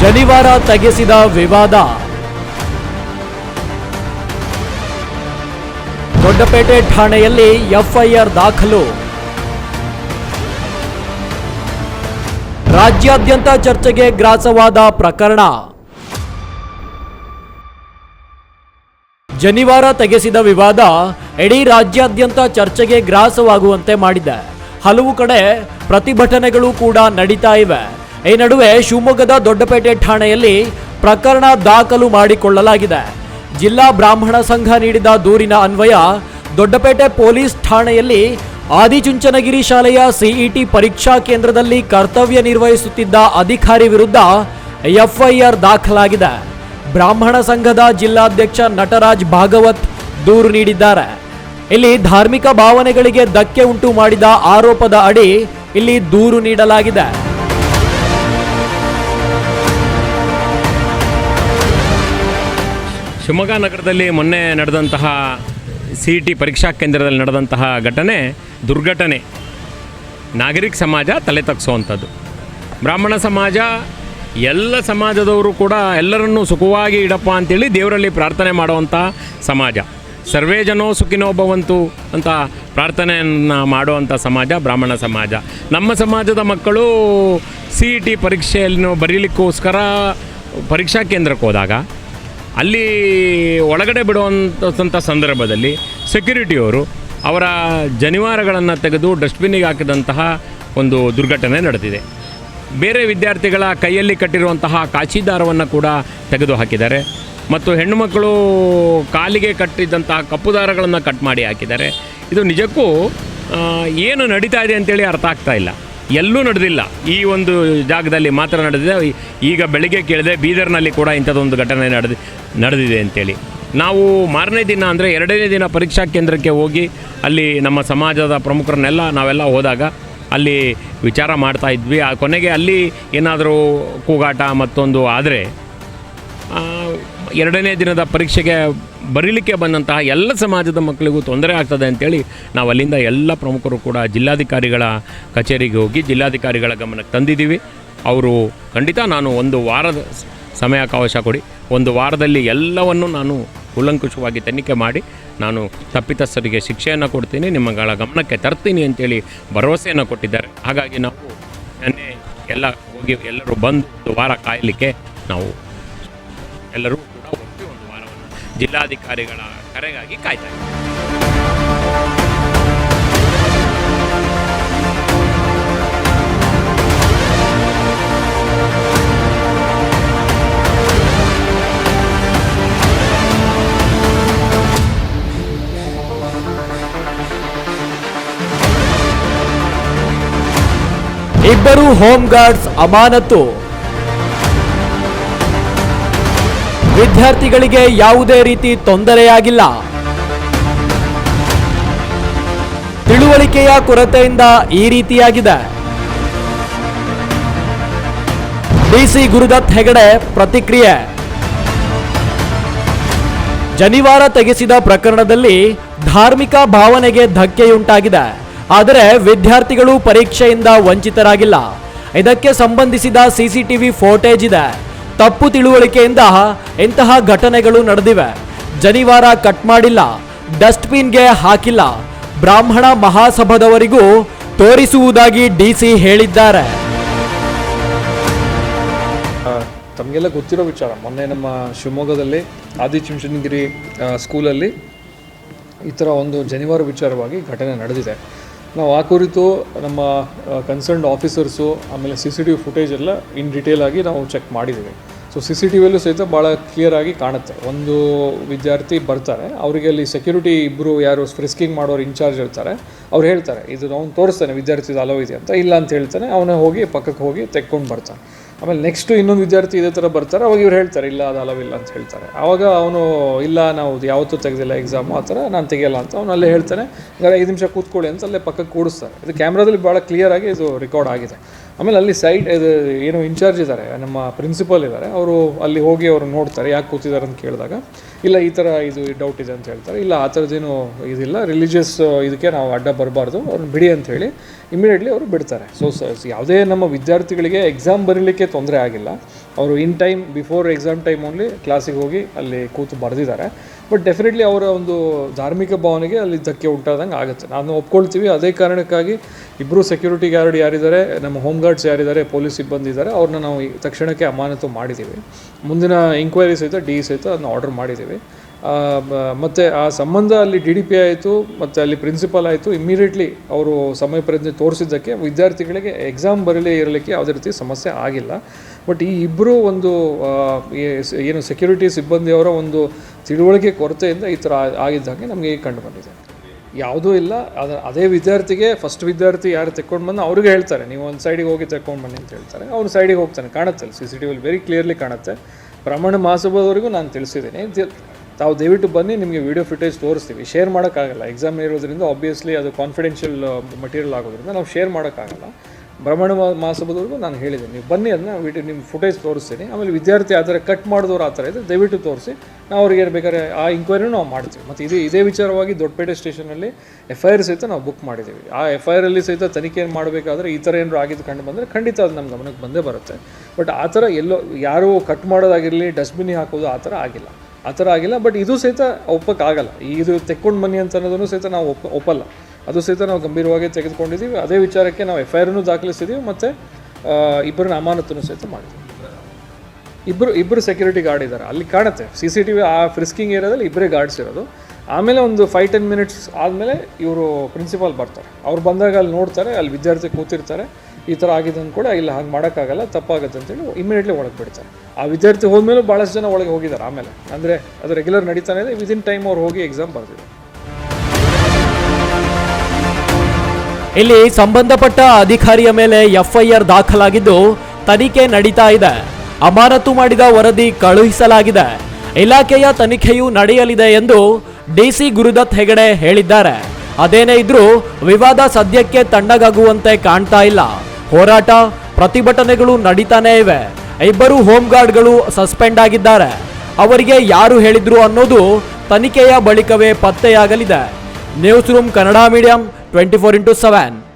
ಶನಿವಾರ ತೆಗೆಸಿದ ವಿವಾದ. ದೊಡ್ಡಪೇಟೆ ಠಾಣೆಯಲ್ಲಿ ಎಫ್ಐಆರ್ ದಾಖಲು. ರಾಜ್ಯಾದ್ಯಂತ ಚರ್ಚೆಗೆ ಗ್ರಾಸವಾದ ಪ್ರಕರಣ. ಜನಿವಾರ ತೆಗೆಸಿದ ವಿವಾದ ಇಡೀ ರಾಜ್ಯಾದ್ಯಂತ ಚರ್ಚೆಗೆ ಗ್ರಾಸವಾಗುವಂತೆ ಮಾಡಿದೆ. ಹಲವು ಕಡೆ ಪ್ರತಿಭಟನೆಗಳು ಕೂಡ ನಡೀತಾ ಇವೆ. ಈ ನಡುವೆ ಶಿವಮೊಗ್ಗದ ದೊಡ್ಡಪೇಟೆ ಠಾಣೆಯಲ್ಲಿ ಪ್ರಕರಣ ದಾಖಲು ಮಾಡಿಕೊಳ್ಳಲಾಗಿದೆ. ಜಿಲ್ಲಾ ಬ್ರಾಹ್ಮಣ ಸಂಘ ನೀಡಿದ ದೂರಿನ ಅನ್ವಯ ದೊಡ್ಡಪೇಟೆ ಪೊಲೀಸ್ ಠಾಣೆಯಲ್ಲಿ ಆದಿಚುಂಚನಗಿರಿ ಶಾಲೆಯ ಸಿಇಟಿ ಪರೀಕ್ಷಾ ಕೇಂದ್ರದಲ್ಲಿ ಕರ್ತವ್ಯ ನಿರ್ವಹಿಸುತ್ತಿದ್ದ ಅಧಿಕಾರಿ ವಿರುದ್ಧ ಎಫ್ಐಆರ್ ದಾಖಲಾಗಿದೆ. ಬ್ರಾಹ್ಮಣ ಸಂಘದ ಜಿಲ್ಲಾಧ್ಯಕ್ಷ ನಟರಾಜ್ ಭಾಗವತ್ ದೂರು ನೀಡಿದ್ದಾರೆ. ಇಲ್ಲಿ ಧಾರ್ಮಿಕ ಭಾವನೆಗಳಿಗೆ ಧಕ್ಕೆ ಉಂಟು ಮಾಡಿದ ಆರೋಪದ ಅಡಿ ಇಲ್ಲಿ ದೂರು ನೀಡಲಾಗಿದೆ. ಶಿವಮೊಗ್ಗ ನಗರದಲ್ಲಿ ಮೊನ್ನೆ ನಡೆದಂತಹ ಸಿ ಇ ಟಿ ಪರೀಕ್ಷಾ ಕೇಂದ್ರದಲ್ಲಿ ನಡೆದಂತಹ ಘಟನೆ, ದುರ್ಘಟನೆ. ನಾಗರಿಕ ಸಮಾಜ ತಲೆ ತಗ್ಸುವಂಥದ್ದು. ಬ್ರಾಹ್ಮಣ ಸಮಾಜ, ಎಲ್ಲ ಸಮಾಜದವರು ಕೂಡ ಎಲ್ಲರನ್ನೂ ಸುಖವಾಗಿ ಇಡಪ್ಪ ಅಂತೇಳಿ ದೇವರಲ್ಲಿ ಪ್ರಾರ್ಥನೆ ಮಾಡುವಂಥ ಸಮಾಜ. ಸರ್ವೇ ಜನೋ ಸುಖಿನೋ ಭವಂತು ಅಂತ ಪ್ರಾರ್ಥನೆಯನ್ನು ಮಾಡುವಂಥ ಸಮಾಜ ಬ್ರಾಹ್ಮಣ ಸಮಾಜ. ನಮ್ಮ ಸಮಾಜದ ಮಕ್ಕಳು ಸಿ ಇ ಟಿ ಪರೀಕ್ಷೆಯನ್ನು ಬರೀಲಿಕ್ಕೋಸ್ಕರ ಪರೀಕ್ಷಾ ಕೇಂದ್ರಕ್ಕೆ ಹೋದಾಗ ಅಲ್ಲಿ ಒಳಗಡೆ ಬಿಡುವಂಥ ಸಂದರ್ಭದಲ್ಲಿ ಸೆಕ್ಯೂರಿಟಿಯವರು ಅವರ ಜನಿವಾರಗಳನ್ನು ತೆಗೆದು ಡಸ್ಟ್ಬಿನ್ನಿಗೆ ಹಾಕಿದಂತಹ ಒಂದು ದುರ್ಘಟನೆ ನಡೆದಿದೆ. ಬೇರೆ ವಿದ್ಯಾರ್ಥಿಗಳ ಕೈಯಲ್ಲಿ ಕಟ್ಟಿರುವಂತಹ ಕಾಚಿದಾರವನ್ನು ಕೂಡ ತೆಗೆದು ಹಾಕಿದ್ದಾರೆ. ಮತ್ತು ಹೆಣ್ಣುಮಕ್ಕಳು ಕಾಲಿಗೆ ಕಟ್ಟಿದ್ದಂತಹ ಕಪ್ಪು ದಾರಗಳನ್ನು ಕಟ್ ಮಾಡಿ ಹಾಕಿದ್ದಾರೆ. ಇದು ನಿಜಕ್ಕೂ ಏನು ನಡೀತಾ ಇದೆ ಅಂತೇಳಿ ಅರ್ಥ ಆಗ್ತಾ ಇಲ್ಲ. ಎಲ್ಲೂ ನಡೆದಿಲ್ಲ. ಈ ಒಂದು ಜಾಗದಲ್ಲಿ ಮಾತ್ರ ನಡೆದಿದೆ. ಈಗ ಬೆಳಗ್ಗೆ ಕೇಳಿದೆ, ಬೀದರ್ನಲ್ಲಿ ಕೂಡ ಇಂಥದ್ದೊಂದು ಘಟನೆ ನಡೆದಿ, ನಡೆದಿದೆ ಅಂತೇಳಿ. ನಾವು ಮಾರನೇ ದಿನ ಅಂದರೆ ಎರಡನೇ ದಿನ ಪರೀಕ್ಷಾ ಕೇಂದ್ರಕ್ಕೆ ಹೋಗಿ ಅಲ್ಲಿ ನಮ್ಮ ಸಮಾಜದ ಪ್ರಮುಖರನ್ನೆಲ್ಲ ನಾವೆಲ್ಲ ಹೋದಾಗ ಅಲ್ಲಿ ವಿಚಾರ ಮಾಡ್ತಾ ಇದ್ವಿ. ಆ ಕೊನೆಗೆ ಅಲ್ಲಿ ಏನಾದರೂ ಕೂಗಾಟ ಮತ್ತೊಂದು ಆದರೆ ಎರಡನೇ ದಿನದ ಪರೀಕ್ಷೆಗೆ ಬರೀಲಿಕ್ಕೆ ಬಂದಂತಹ ಎಲ್ಲ ಸಮಾಜದ ಮಕ್ಕಳಿಗೂ ತೊಂದರೆ ಆಗ್ತದೆ ಅಂತೇಳಿ ನಾವು ಅಲ್ಲಿಂದ ಎಲ್ಲ ಪ್ರಮುಖರು ಕೂಡ ಜಿಲ್ಲಾಧಿಕಾರಿಗಳ ಕಚೇರಿಗೆ ಹೋಗಿ ಜಿಲ್ಲಾಧಿಕಾರಿಗಳ ಗಮನಕ್ಕೆ ತಂದಿದ್ದೀವಿ. ಅವರು ಖಂಡಿತ ನಾನು ಒಂದು ವಾರದ ಸಮಯ ಅವಕಾಶ ಕೊಡಿ. ಒಂದು ವಾರದಲ್ಲಿ ಎಲ್ಲವನ್ನು ನಾನು ಕೂಲಂಕುಷವಾಗಿ ತನಿಖೆ ಮಾಡಿ ನಾನು ತಪ್ಪಿತಸ್ಥರಿಗೆ ಶಿಕ್ಷೆಯನ್ನು ಕೊಡ್ತೀನಿ, ನಿಮ್ಮಗಳ ಗಮನಕ್ಕೆ ತರ್ತೀನಿ ಅಂತೇಳಿ ಭರವಸೆಯನ್ನು ಕೊಟ್ಟಿದ್ದಾರೆ. ಹಾಗಾಗಿ ನಾವು ನೆನ್ನೆ ಎಲ್ಲ ಹೋಗಿ ಎಲ್ಲರೂ ಬಂದು ಒಂದು ವಾರ ಕಾಯಲಿಕ್ಕೆ ನಾವು ಎಲ್ಲರೂ ಕೂಡ ಒಟ್ಟು ಒಂದು ವಾರವನ್ನು ಜಿಲ್ಲಾಧಿಕಾರಿಗಳ ಕರೆಗಾಗಿ ಕಾಯ್ತಾ ಇದ್ದಾರೆ. ಇಬ್ಬರು ಹೋಮ್ ಗಾರ್ಡ್ಸ್ ಅಮಾನತು ವಿದ್ಯಾರ್ಥಿಗಳಿಗೆ ಯಾವುದೇ ರೀತಿ ತೊಂದರೆಯಾಗಿಲ್ಲ. ತಿಳುವಳಿಕೆಯ ಕೊರತೆಯಿಂದ ಈ ರೀತಿಯಾಗಿದೆ. ಡಿಸಿ ಗುರುದತ್ ಹೆಗಡೆ ಪ್ರತಿಕ್ರಿಯೆ. ಜನಿವಾರ ತೆಗೆಸಿದ ಪ್ರಕರಣದಲ್ಲಿ ಧಾರ್ಮಿಕ ಭಾವನೆಗೆ ಧಕ್ಕೆಯುಂಟಾಗಿದೆ. ಆದರೆ ವಿದ್ಯಾರ್ಥಿಗಳು ಪರೀಕ್ಷೆಯಿಂದ ವಂಚಿತರಾಗಿಲ್ಲ. ಇದಕ್ಕೆ ಸಂಬಂಧಿಸಿದ ಸಿಸಿಟಿವಿ ಫೋಟೇಜ್ ಇದೆ. ತಪ್ಪು ತಿಳುವಳಿಕೆಯಿಂದ ಇಂತಹ ಘಟನೆಗಳು ನಡೆದಿವೆ? ಜನಿವಾರ ಕಟ್ ಮಾಡಿಲ್ಲ, ಡಸ್ಟ್ಬಿನ್ಗೆ ಹಾಕಿಲ್ಲ, ಬ್ರಾಹ್ಮಣ ಮಹಾಸಭಾದವರಿಗೂ ತೋರಿಸುವುದಾಗಿ ಡಿಸಿ ಹೇಳಿದ್ದಾರೆ. ತಮಗೆಲ್ಲ ಗೊತ್ತಿರೋ ವಿಚಾರ, ಮೊನ್ನೆ ನಮ್ಮ ಶಿವಮೊಗ್ಗದಲ್ಲಿ ಆದಿಚುಂಚನಗಿರಿ ಸ್ಕೂಲಲ್ಲಿ ಈ ಥರ ಒಂದು ಜನಿವಾರ ವಿಚಾರವಾಗಿ ಘಟನೆ ನಡೆದಿದೆ. ನಾವು ಆ ಕುರಿತು ನಮ್ಮ ಕನ್ಸರ್ನ್ಡ್ ಆಫೀಸರ್ಸು ಆಮೇಲೆ C C T V footage ಎಲ್ಲ ಇನ್ ಡೀಟೇಲ್ ಆಗಿ ನಾವು ಚೆಕ್ ಮಾಡಿದ್ದೀವಿ. ಸೊ ಸಿ ಸಿ ಟಿ ವಿಯಲ್ಲೂ ಸಹಿತ ಭಾಳ ಕ್ಲಿಯರ್ ಆಗಿ ಕಾಣುತ್ತೆ. ಒಂದು ವಿದ್ಯಾರ್ಥಿ ಬರ್ತಾರೆ, ಅವರಿಗೆ ಅಲ್ಲಿ ಸೆಕ್ಯೂರಿಟಿ ಇಬ್ಬರು ಯಾರು ಫ್ರಿಸ್ಕಿಂಗ್ ಮಾಡೋರು ಇನ್ಚಾರ್ಜ್ ಇರ್ತಾರೆ, ಅವ್ರು ಹೇಳ್ತಾರೆ, ಇದು ಅವ್ನು ತೋರಿಸ್ತಾನೆ ವಿದ್ಯಾರ್ಥಿ ಅಲೋ ಇದೆ ಅಂತ, ಇಲ್ಲ ಅಂತ ಹೇಳ್ತಾನೆ, ಅವನೇ ಹೋಗಿ ಪಕ್ಕಕ್ಕೆ ಹೋಗಿ ತೆಕ್ಕೊಂಡು ಬರ್ತಾನೆ. ಆಮೇಲೆ ನೆಕ್ಸ್ಟು ಇನ್ನೊಂದು ವಿದ್ಯಾರ್ಥಿ ಇದೇ ಥರ ಬರ್ತಾರೆ, ಅವಾಗ ಇವ್ರು ಹೇಳ್ತಾರೆ, ಇಲ್ಲ ಅದು ಅಲವಿಲ್ಲ ಅಂತ ಹೇಳ್ತಾರೆ. ಆವಾಗ ಅವನು, ಇಲ್ಲ ನಾವು ಯಾವತ್ತೂ ತೆಗೆದಿಲ್ಲ ಎಕ್ಸಾಮು ಆ ಥರ, ನಾನು ತೆಗೆಯಲ್ಲ ಅಂತ ಅವನು ಅಲ್ಲೇ ಹೇಳ್ತಾನೆ, ಹಾಗಾದ್ರೆ ಐದು ನಿಮಿಷ ಕೂತ್ಕೊಳ್ಳಿ ಅಂತ ಅಲ್ಲೇ ಪಕ್ಕಕ್ಕೆ ಕೂಡಿಸ್ತಾರೆ ಇದು ಕ್ಯಾಮ್ರಾದಲ್ಲಿ ಭಾಳ ಕ್ಲಿಯರ್ ಆಗಿ ಇದು ರೆಕಾರ್ಡ್ ಆಗಿದೆ. ಆಮೇಲೆ ಅಲ್ಲಿ ಸೈಡ್ ಇದು ಏನು ಇನ್ಚಾರ್ಜ್ ಇದ್ದಾರೆ, ನಮ್ಮ ಪ್ರಿನ್ಸಿಪಲ್ ಇದ್ದಾರೆ. ಅವರು ಅಲ್ಲಿ ಹೋಗಿ ಅವರು ನೋಡ್ತಾರೆ, ಯಾಕೆ ಕೂತಿದ್ದಾರೆ ಅಂತ ಕೇಳಿದಾಗ, ಇಲ್ಲ ಈ ಥರ ಇದು ಡೌಟ್ ಇದೆ ಅಂತ ಹೇಳ್ತಾರೆ. ಇಲ್ಲ, ಆ ಥರದ್ದೇನು ಇದಿಲ್ಲ ರಿಲಿಜಿಯಸ್ ಇದಕ್ಕೆ ನಾವು ಅಡ್ಡ ಬರಬಾರ್ದು, ಅವ್ರನ್ನ ಬಿಡಿ ಅಂತ ಹೇಳಿ ಇಮಿಡಿಯೇಟ್ಲಿ ಅವರು ಬಿಡ್ತಾರೆ. ಸೊ, ಯಾವುದೇ ನಮ್ಮ ವಿದ್ಯಾರ್ಥಿಗಳಿಗೆ ಎಕ್ಸಾಮ್ ಬರೀಲಿಕ್ಕೆ ತೊಂದರೆ ಆಗಿಲ್ಲ. ಅವರು in time before exam time only ಕ್ಲಾಸಿಗೆ ಹೋಗಿ ಅಲ್ಲಿ ಕೂತು ಬರೆದಿದ್ದಾರೆ. ಬಟ್ ಡೆಫಿನೆಟ್ಲಿ ಅವರ ಒಂದು ಧಾರ್ಮಿಕ ಭಾವನೆಗೆ ಅಲ್ಲಿ ಧಕ್ಕೆ ಉಂಟಾದಂಗೆ ಆಗುತ್ತೆ. ನಾನು ಒಪ್ಕೊಳ್ತೀವಿ. ಅದೇ ಕಾರಣಕ್ಕಾಗಿ ಇಬ್ಬರು ಸೆಕ್ಯೂರಿಟಿ ಗಾರ್ಡ್ ಯಾರಿದ್ದಾರೆ, ನಮ್ಮ ಹೋಮ್ ಗಾರ್ಡ್ಸ್ ಯಾರಿದ್ದಾರೆ ಪೊಲೀಸ್ ಸಿಬ್ಬಂದಿ ಇದ್ದಾರೆ, ಅವ್ರನ್ನ ನಾವು ತಕ್ಷಣಕ್ಕೆ ಅಮಾನತು ಮಾಡಿದ್ದೀವಿ. ಮುಂದಿನ ಎಂಕ್ವೈರಿ ಸಹಿತ ಡಿ ಸಹಿತ ಅದನ್ನ ಆರ್ಡರ್ ಮಾಡಿದ್ದೀವಿ. ಮತ್ತು ಆ ಸಂಬಂಧ ಅಲ್ಲಿ ಡಿ ಡಿ ಪಿ ಆಯಿತು, ಮತ್ತು ಅಲ್ಲಿ ಪ್ರಿನ್ಸಿಪಾಲ್ ಆಯಿತು ಇಮ್ಮಿಡಿಯೇಟ್ಲಿ ಅವರು ಸಮಯ ಪ್ರಜ್ಞೆ ತೋರಿಸಿದ್ದಕ್ಕೆ ವಿದ್ಯಾರ್ಥಿಗಳಿಗೆ ಎಕ್ಸಾಮ್ ಬರಲೇ ಇರಲಿಕ್ಕೆ ಯಾವುದೇ ರೀತಿ ಸಮಸ್ಯೆ ಆಗಿಲ್ಲ. ಬಟ್ ಈ ಇಬ್ಬರು ಒಂದು ಏನು ಸೆಕ್ಯೂರಿಟಿ ಸಿಬ್ಬಂದಿಯವರ ಒಂದು ತಿಳುವಳಿಕೆ ಕೊರತೆಯಿಂದ ಈ ಥರ ಆಗಿದ್ದಂಗೆ ನಮಗೆ ಈಗ ಕಂಡು ಬಂದಿದೆ. ಯಾವುದೂ ಇಲ್ಲ. ಅದ ಅದೇ ವಿದ್ಯಾರ್ಥಿಗೆ ಫಸ್ಟ್ ವಿದ್ಯಾರ್ಥಿ ಯಾರು ತೆಕ್ಕೊಂಡು ಬಂದು ಅವ್ರಿಗೆ ಹೇಳ್ತಾರೆ. ನೀವು ಒಂದು ಸೈಡಿಗೆ ಹೋಗಿ ತೆಕ್ಕೊಂಡು ಬನ್ನಿ ಅಂತ ಹೇಳ್ತಾರೆ. ಅವ್ನು ಸೈಡಿಗೆ ಹೋಗ್ತಾನೆ. ಕಾಣುತ್ತೆ ಸಿ ಸಿ ಟಿ ವಿಲಿ ವೆರಿ ಕ್ಲಿಯರ್ಲಿ ಕಾಣುತ್ತೆ. ಪ್ರಮಾಣ ಮಹಾಸಭಾದವರೆಗೂ ನಾನು ತಿಳಿಸಿದ್ದೀನಿ. ತಾವು ದಯವಿಟ್ಟು ಬನ್ನಿ, ನಿಮಗೆ ವಿಡಿಯೋ ಫುಟೇಜ್ ತೋರಿಸ್ತೀವಿ. ಶೇರ್ ಮಾಡೋಕ್ಕಾಗಲ್ಲ. ಎಕ್ಸಾಮ್ ಇರೋದ್ರಿಂದ ಆಬ್ವಿಯಸ್ಲಿ ಅದು ಕಾನ್ಫಿಡೆನ್ಷಿಯಲ್ ಮಟೀರಿಯಲ್ ಆಗೋದ್ರಿಂದ ನಾವು ಶೇರ್ ಮಾಡೋಕ್ಕಾಗಲ್ಲ. ಬ್ರಾಹ್ಮಣ ಮಾ- ನಾನು ಹೇಳಿದೆ ನೀವು ಬನ್ನಿ ಅದನ್ನ ವಿಡಿಯೋ ನಿಮ್ಮ ಫುಟೇಜ್ ತೋರಿಸ್ತೀನಿ. ಆಮೇಲೆ ವಿದ್ಯಾರ್ಥಿ ಆ ಥರ ಕಟ್ ಮಾಡಿದವ್ರು ಆ ಥರ ಇದೆ ದಯವಿಟ್ಟು ತೋರಿಸಿ. ನಾವು ಅವ್ರಿಗೆ ಏನು ಬೇಕಾದ್ರೆ ಆ ಇಂಕ್ವೈರಿನೂ ನಾವು ಮಾಡ್ತೀವಿ. ಮತ್ತು ಇದೇ ಇದೇ ವಿಚಾರವಾಗಿ ದೊಡ್ಡಪೇಟೆ ಸ್ಟೇಷನಲ್ಲಿ ಎಫ್ ಐ ಆರ್ ಸಹಿತ ನಾವು ಬುಕ್ ಮಾಡಿದ್ದೀವಿ. ಆ ಎಫ್ ಐ ಆರಲ್ಲಿ ಸಹಿತ ತನಿಖೆ ಮಾಡಬೇಕಾದ್ರೆ ಈ ಥರ ಏನಾರು ಆಗಿದ್ದು ಕಂಡು ಬಂದರೆ ಖಂಡಿತ ಅದು ನಮ್ಮ ಗಮನಕ್ಕೆ ಬಂದೇ ಬರುತ್ತೆ. ಬಟ್ ಆ ಥರ ಎಲ್ಲೋ ಯಾರು ಕಟ್ ಮಾಡೋದಾಗಿರಲಿ ಡಸ್ಟ್ಬಿನ್ ಹಾಕೋದು ಆ ಥರ ಆಗಿಲ್ಲ. ಆ ಥರ ಆಗಿಲ್ಲ ಬಟ್ ಇದು ಸಹಿತ ಒಪ್ಪಕ್ಕಾಗಲ್ಲ ಇದು ತೆಕ್ಕೊಂಡು ಬನ್ನಿ ಅಂತ ಅನ್ನೋದನ್ನು ಸಹಿತ ನಾವು ಒಪ್ಪ ಒಪ್ಪಲ್ಲ. ಅದು ಸಹಿತ ನಾವು ಗಂಭೀರವಾಗಿ ತೆಗೆದುಕೊಂಡಿದ್ದೀವಿ. ಅದೇ ವಿಚಾರಕ್ಕೆ ನಾವು ಎಫ್ ಐ ದಾಖಲಿಸಿದ್ದೀವಿ ಮತ್ತು ಇಬ್ಬರನ್ನ ಅಮಾನತನ್ನು ಸಹಿತ ಮಾಡಿದ್ದೀವಿ ಇಬ್ಬರು ಇಬ್ಬರು ಸೆಕ್ಯೂರಿಟಿ ಗಾರ್ಡ್ ಇದ್ದಾರೆ. ಅಲ್ಲಿ ಕಾಣುತ್ತೆ. ಸಿ ಸಿ ಟಿ ವಿ ಆ ಫ್ರಿಸ್ಕಿಂಗ್ ಏರಿಯಾದಲ್ಲಿ ಇಬ್ಬರೇ ಗಾರ್ಡ್ಸ್ ಇರೋದು. ಆಮೇಲೆ ಒಂದು ಫೈವ್ ಟೆನ್ ಮಿನಿಟ್ಸ್ ಆದಮೇಲೆ ಇವರು ಪ್ರಿನ್ಸಿಪಾಲ್ ಬರ್ತಾರೆ. ಅವ್ರು ಬಂದಾಗ ಅಲ್ಲಿ ನೋಡ್ತಾರೆ, ಅಲ್ಲಿ ವಿದ್ಯಾರ್ಥಿ ಕೂತಿರ್ತಾರೆ. ಈ ಥರ ಆಗಿದೆ ಅಂದ್ ಕೂಡ ಇಲ್ಲ, ಹಾಗೆ ಮಾಡೋಕ್ಕಾಗಲ್ಲ, ತಪ್ಪಾಗುತ್ತೆ ಅಂತೇಳಿ ಇಮಿಡಿಯೇಟ್ಲಿ ಒಳಗೆ ಬಿಡ್ತಾರೆ. ಆ ವಿದ್ಯಾರ್ಥಿ ಹೋದ್ಮೇಲೂ ಭಾಳಷ್ಟು ಜನ ಒಳಗೆ ಹೋಗಿದ್ದಾರೆ ಆಮೇಲೆ. ಅಂದರೆ ಅದು ರೆಗ್ಯುಲರ್ ನಡೀತಾನೆ ಇದೆ. ವಿದಿನ್ ಟೈಮ್ ಅವ್ರು ಹೋಗಿ ಎಕ್ಸಾಮ್ ಬರ್ತಿದ್ದಾರೆ ಇಲ್ಲಿ ಸಂಬಂಧಪಟ್ಟ ಅಧಿಕಾರಿಯ ಮೇಲೆ ಎಫ್ಐಆರ್ ದಾಖಲಾಗಿದ್ದು, ತನಿಖೆ ನಡೀತಾ ಇದೆ. ಅಮಾನತು ಮಾಡಿದ ವರದಿ ಕಳುಹಿಸಲಾಗಿದೆ. ಇಲಾಖೆಯ ತನಿಖೆಯು ನಡೆಯಲಿದೆ ಎಂದು ಡಿಸಿ ಗುರುದತ್ ಹೆಗಡೆ ಹೇಳಿದ್ದಾರೆ. ಅದೇನೇ ಇದ್ರೂ ವಿವಾದ ಸದ್ಯಕ್ಕೆ ತಣ್ಣಗಾಗುವಂತೆ ಕಾಣ್ತಾ ಇಲ್ಲ. ಹೋರಾಟ, ಪ್ರತಿಭಟನೆಗಳು ನಡೀತಾನೇ ಇವೆ. ಇಬ್ಬರು ಹೋಮ್ ಗಾರ್ಡ್ಗಳು ಸಸ್ಪೆಂಡ್ ಆಗಿದ್ದಾರೆ. ಅವರಿಗೆ ಯಾರು ಹೇಳಿದ್ರು ಅನ್ನೋದು ತನಿಖೆಯ ಬಳಿಕವೇ ಪತ್ತೆಯಾಗಲಿದೆ. News room Kannada medium 24 into 7.